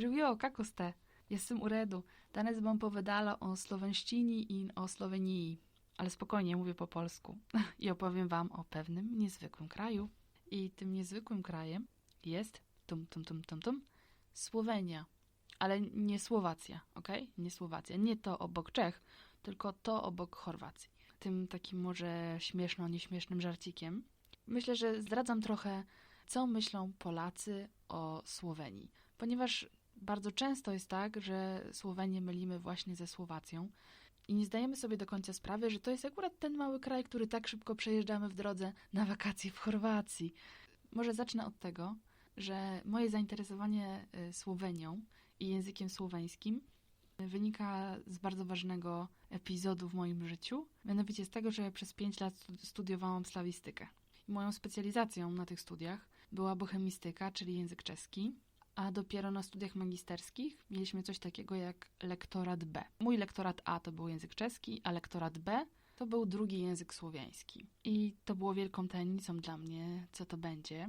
Že jo, kako ste? Jestem u redu. Danes powiedziała o Słowenszczyźnie i o Słowenii. Ale spokojnie, mówię po polsku. I opowiem wam o pewnym niezwykłym kraju. I tym niezwykłym krajem jest tum, tum, tum, tum, tum, Słowenia. Ale nie Słowacja, ok? Nie Słowacja. Nie to obok Czech, tylko to obok Chorwacji. Tym takim może śmieszno-nieśmiesznym żarcikiem. Myślę, że zdradzam trochę, co myślą Polacy o Słowenii. Ponieważ bardzo często jest tak, że Słowenię mylimy właśnie ze Słowacją i nie zdajemy sobie do końca sprawy, że to jest akurat ten mały kraj, który tak szybko przejeżdżamy w drodze na wakacje w Chorwacji. Może zacznę od tego, że moje zainteresowanie y, Słowenią i językiem słoweńskim wynika z bardzo ważnego epizodu w moim życiu, mianowicie z tego, że przez 5 lat stu- studiowałam slawistykę. Moją specjalizacją na tych studiach była bohemistyka, czyli język czeski, a dopiero na studiach magisterskich mieliśmy coś takiego jak lektorat B. Mój lektorat A to był język czeski, a lektorat B to był drugi język słowiański. I to było wielką tajemnicą dla mnie, co to będzie.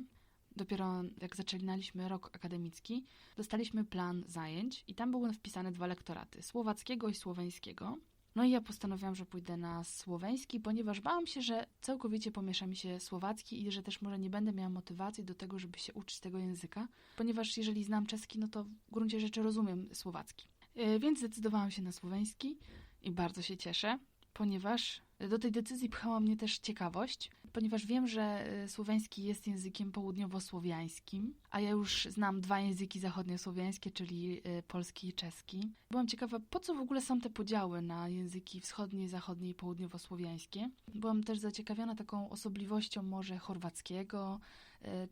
Dopiero jak zaczynaliśmy rok akademicki, dostaliśmy plan zajęć i tam były wpisane dwa lektoraty, słowackiego i słoweńskiego. No i ja postanowiłam, że pójdę na słoweński, ponieważ bałam się, że całkowicie pomiesza mi się słowacki i że też może nie będę miała motywacji do tego, żeby się uczyć tego języka, ponieważ jeżeli znam czeski, no to w gruncie rzeczy rozumiem słowacki. Yy, Więc zdecydowałam się na słoweński i bardzo się cieszę, ponieważ do tej decyzji pchała mnie też ciekawość, ponieważ wiem, że y, słoweński jest językiem południowo-słowiańskim, a ja już znam dwa języki zachodniosłowiańskie, czyli y, polski i czeski. Byłam ciekawa, po co w ogóle są te podziały na języki wschodnie, zachodnie i południowo-słowiańskie. Byłam też zaciekawiona taką osobliwością może chorwackiego,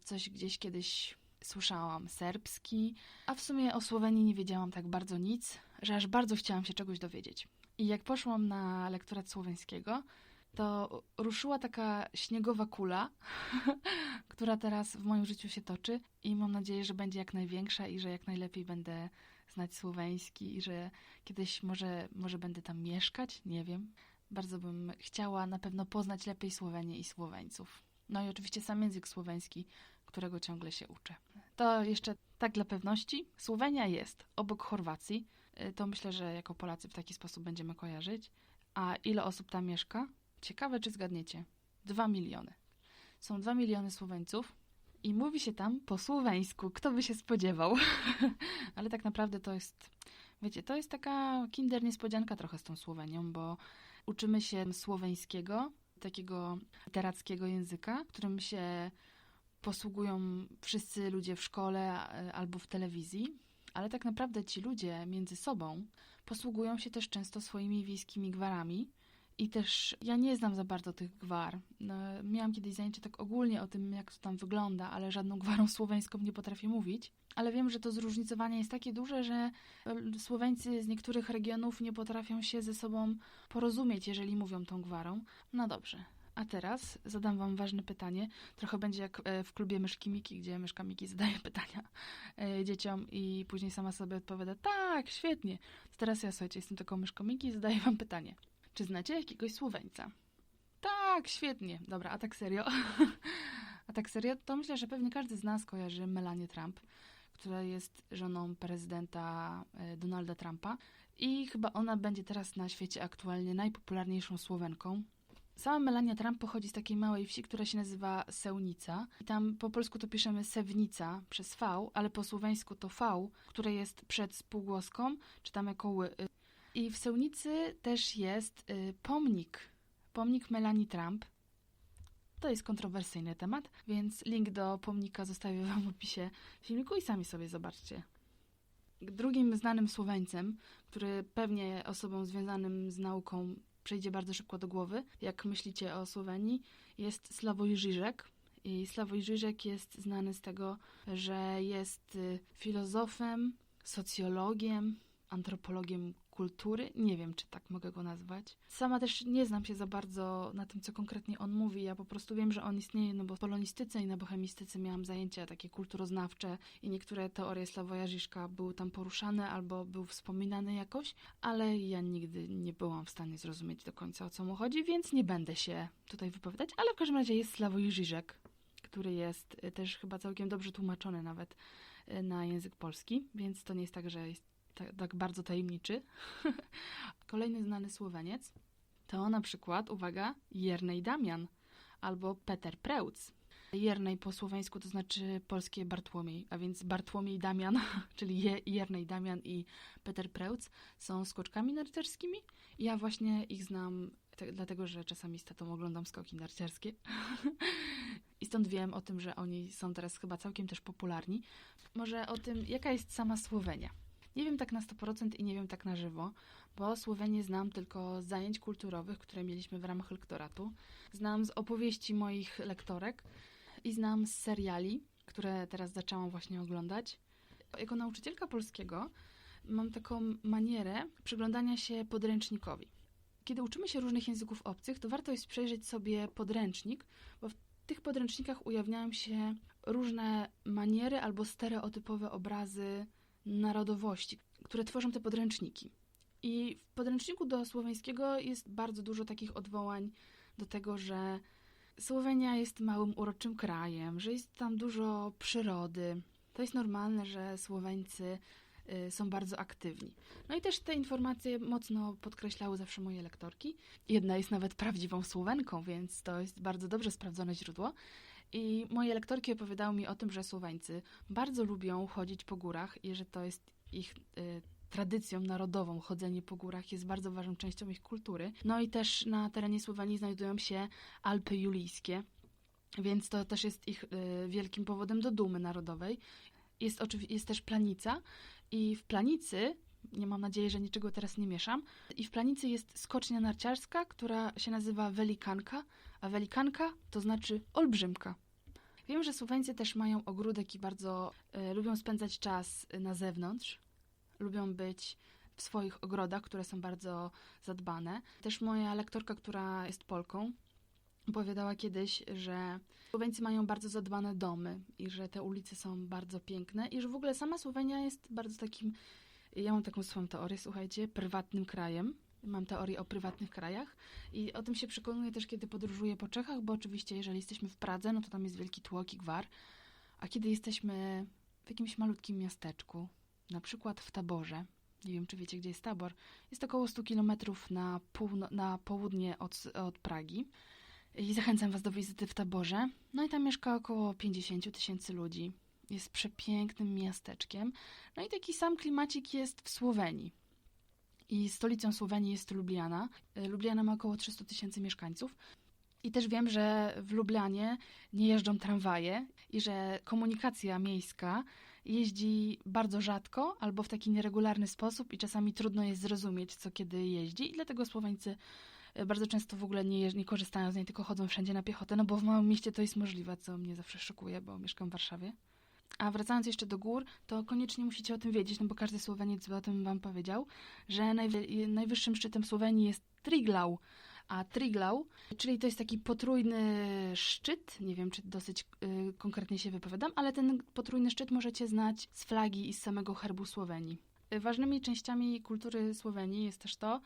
coś gdzieś kiedyś słyszałam serbski, a w sumie o Słowenii nie wiedziałam tak bardzo nic, że aż bardzo chciałam się czegoś dowiedzieć. I jak poszłam na lektorat słoweńskiego, to ruszyła taka śniegowa kula, która teraz w moim życiu się toczy i mam nadzieję, że będzie jak największa i że jak najlepiej będę znać słoweński i że kiedyś może, może będę tam mieszkać, nie wiem. Bardzo bym chciała na pewno poznać lepiej Słowenię i Słoweńców. No i oczywiście sam język słoweński, którego ciągle się uczę. To jeszcze tak dla pewności. Słowenia jest obok Chorwacji. Y, To myślę, że jako Polacy w taki sposób będziemy kojarzyć. A ile osób tam mieszka? Ciekawe, czy zgadniecie. Dwa miliony. Są dwa miliony Słoweńców i mówi się tam po słoweńsku. Kto by się spodziewał? Ale tak naprawdę to jest, wiecie, to jest taka kinder niespodzianka trochę z tą Słowenią, bo uczymy się słoweńskiego, takiego literackiego języka, którym się posługują wszyscy ludzie w szkole albo w telewizji, ale tak naprawdę ci ludzie między sobą posługują się też często swoimi wiejskimi gwarami. I też ja nie znam za bardzo tych gwar. No, miałam kiedyś zajęcie tak ogólnie o tym, jak to tam wygląda, ale żadną gwarą słoweńską nie potrafię mówić. Ale wiem, że to zróżnicowanie jest takie duże, że e, Słoweńcy z niektórych regionów nie potrafią się ze sobą porozumieć, jeżeli mówią tą gwarą. No dobrze. A teraz zadam wam ważne pytanie. Trochę będzie jak e, w klubie Myszki Miki, gdzie Myszka Miki zadaje pytania e, dzieciom i później sama sobie odpowiada, tak, świetnie. To teraz ja, słuchajcie, jestem taką Myszką Miki i zadaję wam pytanie. Czy znacie jakiegoś Słoweńca? Tak, świetnie. Dobra, a tak serio? a tak serio, to myślę, że pewnie każdy z nas kojarzy Melanię Trump, która jest żoną prezydenta e, Donalda Trumpa i chyba ona będzie teraz na świecie aktualnie najpopularniejszą Słowenką. Sama Melania Trump pochodzi z takiej małej wsi, która się nazywa Sełnica. I tam po polsku to piszemy Sewnica przez V, ale po słoweńsku to V, które jest przed spółgłoską, czy tam jako ły. I w Sełnicy też jest y, pomnik. Pomnik Melanie Trump. To jest kontrowersyjny temat, więc link do pomnika zostawię wam w opisie filmiku i sami sobie zobaczcie. Drugim znanym Słoweńcem, który pewnie osobom związanym z nauką przejdzie bardzo szybko do głowy, jak myślicie o Słowenii, jest Sławoj Żyżek. I Sławoj Żyżek jest znany z tego, że jest y, filozofem, socjologiem, antropologiem kultury. Nie wiem, czy tak mogę go nazwać. Sama też nie znam się za bardzo na tym, co konkretnie on mówi. Ja po prostu wiem, że on istnieje, no bo w polonistyce i na bohemistyce miałam zajęcia takie kulturoznawcze i niektóre teorie Sławoja Żyżka były tam poruszane albo był wspominany jakoś, ale ja nigdy nie byłam w stanie zrozumieć do końca, o co mu chodzi, więc nie będę się tutaj wypowiadać, ale w każdym razie jest Sławoj który jest y, też chyba całkiem dobrze tłumaczony nawet y, na język polski, więc to nie jest tak, że jest tak, tak bardzo tajemniczy. Kolejny znany Słoweniec to na przykład, uwaga, Jernej Damian albo Peter Preutz. Jernej po słoweńsku to znaczy polskie Bartłomiej, a więc Bartłomiej Damian, czyli Je, Jernej Damian i Peter Preutz są skoczkami narciarskimi. Ja właśnie ich znam te, dlatego, że czasami z tatą oglądam skoki narciarskie. I stąd wiem o tym, że oni są teraz chyba całkiem też popularni. Może o tym, jaka jest sama Słowenia. Nie wiem tak na 100% i nie wiem tak na żywo, bo Słowenię znam tylko z zajęć kulturowych, które mieliśmy w ramach lektoratu. Znam z opowieści moich lektorek i znam z seriali, które teraz zaczęłam właśnie oglądać. Jako nauczycielka polskiego mam taką manierę przyglądania się podręcznikowi. Kiedy uczymy się różnych języków obcych, to warto jest przejrzeć sobie podręcznik, bo w tych podręcznikach ujawniają się różne maniery albo stereotypowe obrazy narodowości, które tworzą te podręczniki. I w podręczniku do słoweńskiego jest bardzo dużo takich odwołań do tego, że Słowenia jest małym, uroczym krajem, że jest tam dużo przyrody. To jest normalne, że Słoweńcy y, są bardzo aktywni. No i też te informacje mocno podkreślały zawsze moje lektorki. Jedna jest nawet prawdziwą Słowenką, więc to jest bardzo dobrze sprawdzone źródło. I moje lektorki opowiadały mi o tym, że Słoweńcy bardzo lubią chodzić po górach i że to jest ich y, tradycją narodową. Chodzenie po górach jest bardzo ważną częścią ich kultury. No i też na terenie Słowenii znajdują się Alpy Julijskie, więc to też jest ich y, wielkim powodem do dumy narodowej. Jest, jest też Planica i w Planicy nie mam nadziei, że niczego teraz nie mieszam. I w Planicy jest skocznia narciarska, która się nazywa Welikanka, a Welikanka to znaczy olbrzymka. Wiem, że Słoweńcy też mają ogródek i bardzo y, lubią spędzać czas na zewnątrz. Lubią być w swoich ogrodach, które są bardzo zadbane. Też moja lektorka, która jest Polką, opowiadała kiedyś, że Słoweńcy mają bardzo zadbane domy i że te ulice są bardzo piękne i że w ogóle sama Słowenia jest bardzo takim, ja mam taką swoją teorię, słuchajcie, prywatnym krajem. Mam teorię o prywatnych krajach i o tym się przekonuję też, kiedy podróżuję po Czechach, bo oczywiście, jeżeli jesteśmy w Pradze, no to tam jest wielki tłok i gwar, a kiedy jesteśmy w jakimś malutkim miasteczku, na przykład w Taborze, nie wiem, czy wiecie, gdzie jest Tabor, jest około 100 kilometrów na, na południe od, od Pragi i zachęcam Was do wizyty w Taborze. No i tam mieszka około 50 tysięcy ludzi. Jest przepięknym miasteczkiem. No i taki sam klimacik jest w Słowenii. I stolicą Słowenii jest Lubliana. Y, Lubliana ma około 300 tysięcy mieszkańców. I też wiem, że w Lublianie nie jeżdżą tramwaje i że komunikacja miejska jeździ bardzo rzadko albo w taki nieregularny sposób i czasami trudno jest zrozumieć, co kiedy jeździ. I dlatego Słoweńcy y, bardzo często w ogóle nie, nie korzystają z niej, tylko chodzą wszędzie na piechotę, no bo w małym mieście to jest możliwe, co mnie zawsze szokuje, bo mieszkam w Warszawie. A wracając jeszcze do gór, to koniecznie musicie o tym wiedzieć, no bo każdy Słoweniec by o tym wam powiedział, że najwy- najwyższym szczytem Słowenii jest Triglau. A Triglau, czyli to jest taki potrójny szczyt, nie wiem czy dosyć y, konkretnie się wypowiadam, ale ten potrójny szczyt możecie znać z flagi i z samego herbu Słowenii. Y, Ważnymi częściami kultury Słowenii jest też to,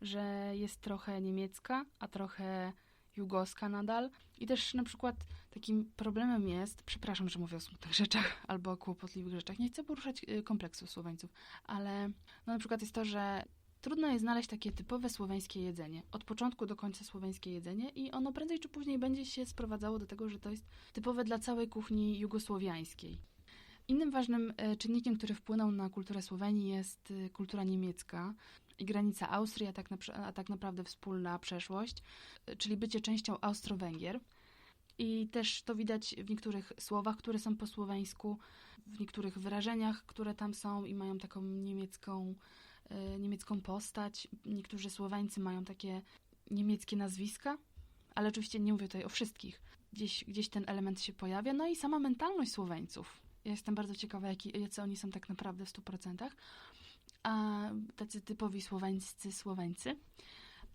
że jest trochę niemiecka, a trochę jugoska nadal. I też na przykład takim problemem jest, przepraszam, że mówię o smutnych rzeczach albo o kłopotliwych rzeczach, nie chcę poruszać y, kompleksu Słoweńców, ale no na przykład jest to, że trudno jest znaleźć takie typowe słoweńskie jedzenie. Od początku do końca słoweńskie jedzenie i ono prędzej czy później będzie się sprowadzało do tego, że to jest typowe dla całej kuchni jugosłowiańskiej. Innym ważnym e, czynnikiem, który wpłynął na kulturę Słowenii jest e, kultura niemiecka i granica Austrii, a tak, na, a tak naprawdę wspólna przeszłość, czyli bycie częścią Austro-Węgier. I też to widać w niektórych słowach, które są po słoweńsku, w niektórych wyrażeniach, które tam są i mają taką niemiecką, e, niemiecką postać. Niektórzy Słoweńcy mają takie niemieckie nazwiska, ale oczywiście nie mówię tutaj o wszystkich. Gdzieś, gdzieś ten element się pojawia. No i sama mentalność Słoweńców. Ja jestem bardzo ciekawa, jacy oni są tak naprawdę w 100%. A tacy typowi słoweńscy Słoweńcy.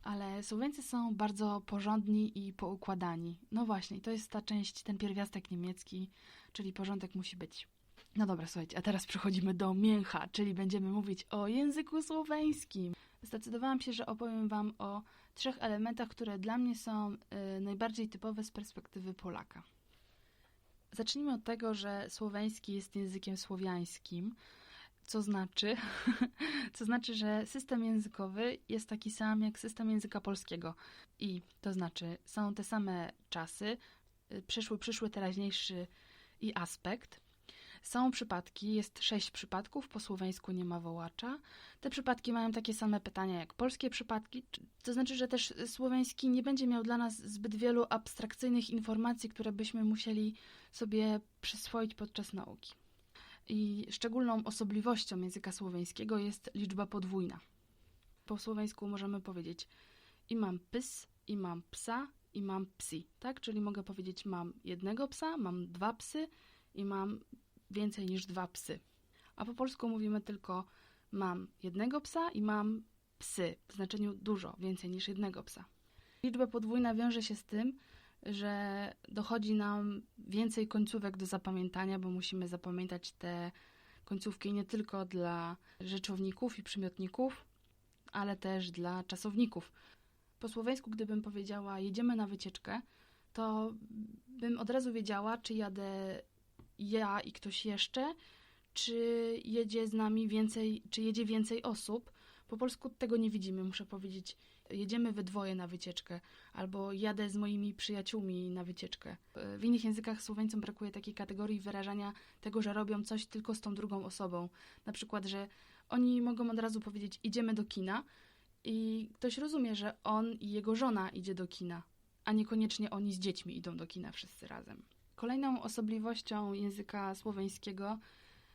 Ale Słoweńcy są bardzo porządni i poukładani. No właśnie, to jest ta część, ten pierwiastek niemiecki, czyli porządek musi być. No dobra, słuchajcie, a teraz przechodzimy do mięcha, czyli będziemy mówić o języku słoweńskim. Zdecydowałam się, że opowiem Wam o trzech elementach, które dla mnie są y, najbardziej typowe z perspektywy Polaka. Zacznijmy od tego, że słoweński jest językiem słowiańskim, co znaczy, co znaczy, że system językowy jest taki sam jak system języka polskiego. I to znaczy, są te same czasy, y, przyszły, przyszły, teraźniejszy i aspekt. Są przypadki, jest sześć przypadków, po słoweńsku nie ma wołacza. Te przypadki mają takie same pytania jak polskie przypadki, to znaczy, że też słoweński nie będzie miał dla nas zbyt wielu abstrakcyjnych informacji, które byśmy musieli sobie przyswoić podczas nauki. I szczególną osobliwością języka słoweńskiego jest liczba podwójna. Po słoweńsku możemy powiedzieć i mam pys, i mam psa, i mam psi, tak? Czyli mogę powiedzieć mam jednego psa, mam dwa psy i mam więcej niż dwa psy. A po polsku mówimy tylko mam jednego psa i mam psy, w znaczeniu dużo, więcej niż jednego psa. Liczba podwójna wiąże się z tym, że dochodzi nam więcej końcówek do zapamiętania, bo musimy zapamiętać te końcówki nie tylko dla rzeczowników i przymiotników, ale też dla czasowników. Po słoweńsku, gdybym powiedziała jedziemy na wycieczkę, to bym od razu wiedziała, czy jadę ja i ktoś jeszcze, czy jedzie z nami więcej, czy jedzie więcej osób. Po polsku tego nie widzimy. Muszę powiedzieć, jedziemy we dwoje na wycieczkę, albo jadę z moimi przyjaciółmi na wycieczkę. W innych językach Słoweńcom brakuje takiej kategorii wyrażania tego, że robią coś tylko z tą drugą osobą. Na przykład, że oni mogą od razu powiedzieć idziemy do kina i ktoś rozumie, że on i jego żona idzie do kina, a niekoniecznie oni z dziećmi idą do kina wszyscy razem. Kolejną osobliwością języka słoweńskiego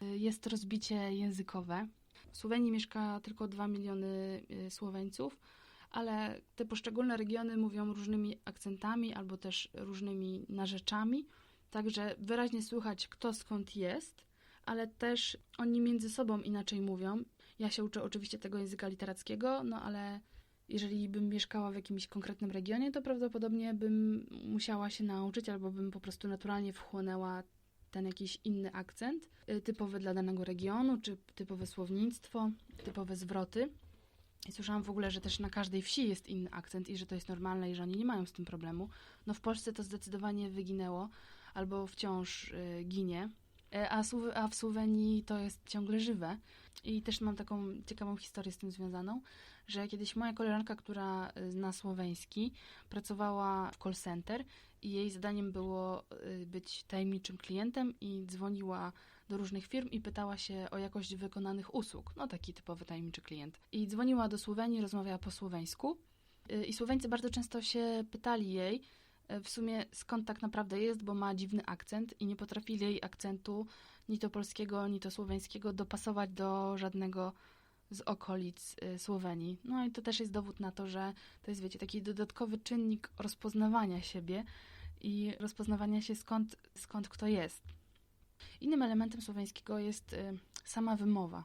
y, jest rozbicie językowe. W Słowenii mieszka tylko 2 miliony y, Słoweńców, ale te poszczególne regiony mówią różnymi akcentami albo też różnymi narzeczami, także wyraźnie słychać kto skąd jest, ale też oni między sobą inaczej mówią. Ja się uczę oczywiście tego języka literackiego, no ale jeżeli bym mieszkała w jakimś konkretnym regionie, to prawdopodobnie bym musiała się nauczyć albo bym po prostu naturalnie wchłonęła ten jakiś inny akcent, y, typowy dla danego regionu, czy typowe słownictwo, typowe zwroty. Słyszałam w ogóle, że też na każdej wsi jest inny akcent i że to jest normalne i że oni nie mają z tym problemu. No w Polsce to zdecydowanie wyginęło albo wciąż y, ginie, e, a, a w Słowenii to jest ciągle żywe. I też mam taką ciekawą historię z tym związaną, że kiedyś moja koleżanka, która y, zna słoweński, pracowała w call center i jej zadaniem było y, być tajemniczym klientem i dzwoniła do różnych firm i pytała się o jakość wykonanych usług. No taki typowy tajemniczy klient. I dzwoniła do Słowenii, rozmawiała po słoweńsku. Y, I Słoweńcy bardzo często się pytali jej, w sumie skąd tak naprawdę jest, bo ma dziwny akcent i nie potrafili jej akcentu ni to polskiego, ni to słoweńskiego dopasować do żadnego z okolic y, Słowenii. No i to też jest dowód na to, że to jest, wiecie, taki dodatkowy czynnik rozpoznawania siebie i rozpoznawania się skąd, skąd kto jest. Innym elementem słoweńskiego jest y, sama wymowa.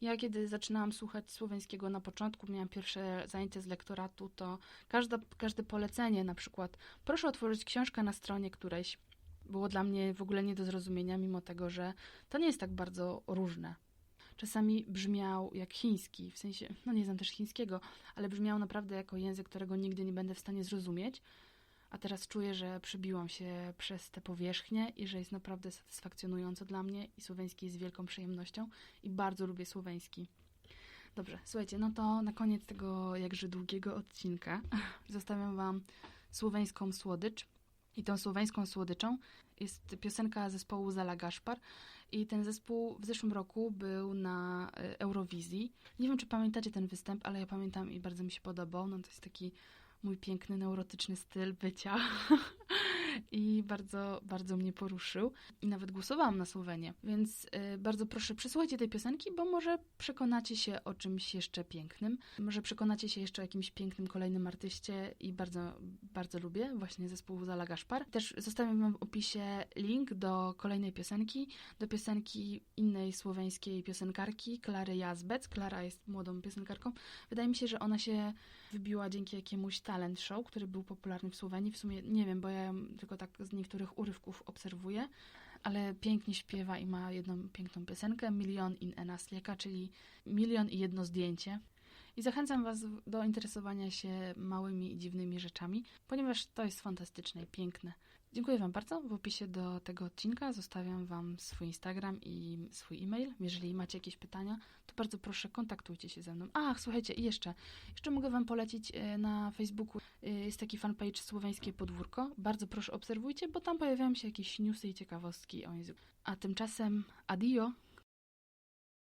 Ja kiedy zaczynałam słuchać słoweńskiego na początku, miałam pierwsze zajęcie z lektoratu, to każde, każde polecenie, na przykład proszę otworzyć książkę na stronie którejś, było dla mnie w ogóle nie do zrozumienia, mimo tego, że to nie jest tak bardzo różne czasami brzmiał jak chiński, w sensie, no nie znam też chińskiego, ale brzmiał naprawdę jako język, którego nigdy nie będę w stanie zrozumieć. A teraz czuję, że przebiłam się przez te powierzchnie i że jest naprawdę satysfakcjonująco dla mnie i słoweński jest wielką przyjemnością i bardzo lubię słoweński. Dobrze, słuchajcie, no to na koniec tego jakże długiego odcinka zostawiam Wam słoweńską słodycz. I tą słoweńską słodyczą jest piosenka zespołu Zala Gaszpar. I ten zespół w zeszłym roku był na e, Eurowizji. Nie wiem, czy pamiętacie ten występ, ale ja pamiętam i bardzo mi się podobał. No to jest taki mój piękny, neurotyczny styl bycia. I bardzo, bardzo mnie poruszył. I nawet głosowałam na Słowenię, więc y, bardzo proszę, przesłuchajcie tej piosenki, bo może przekonacie się o czymś jeszcze pięknym. Może przekonacie się jeszcze o jakimś pięknym kolejnym artyście i bardzo, bardzo lubię właśnie zespół Zala Gaszpar. Też zostawiam wam w opisie link do kolejnej piosenki, do piosenki innej słoweńskiej piosenkarki, Klary Jazbec. Klara jest młodą piosenkarką. Wydaje mi się, że ona się wybiła dzięki jakiemuś talent show, który był popularny w Słowenii. W sumie nie wiem, bo ja ją tylko tak z niektórych urywków obserwuję, ale pięknie śpiewa i ma jedną piękną piosenkę, Milion in ena slieka, czyli milion i jedno zdjęcie. I zachęcam Was do interesowania się małymi i dziwnymi rzeczami, ponieważ to jest fantastyczne i piękne. Dziękuję Wam bardzo. W opisie do tego odcinka zostawiam Wam swój Instagram i swój e-mail. Jeżeli macie jakieś pytania, to bardzo proszę, kontaktujcie się ze mną. Ach, słuchajcie, i jeszcze, jeszcze mogę Wam polecić e, na Facebooku. e, Jest taki fanpage Słoweńskie Podwórko. Bardzo proszę, obserwujcie, bo tam pojawiają się jakieś newsy i ciekawostki o języku. A tymczasem adio.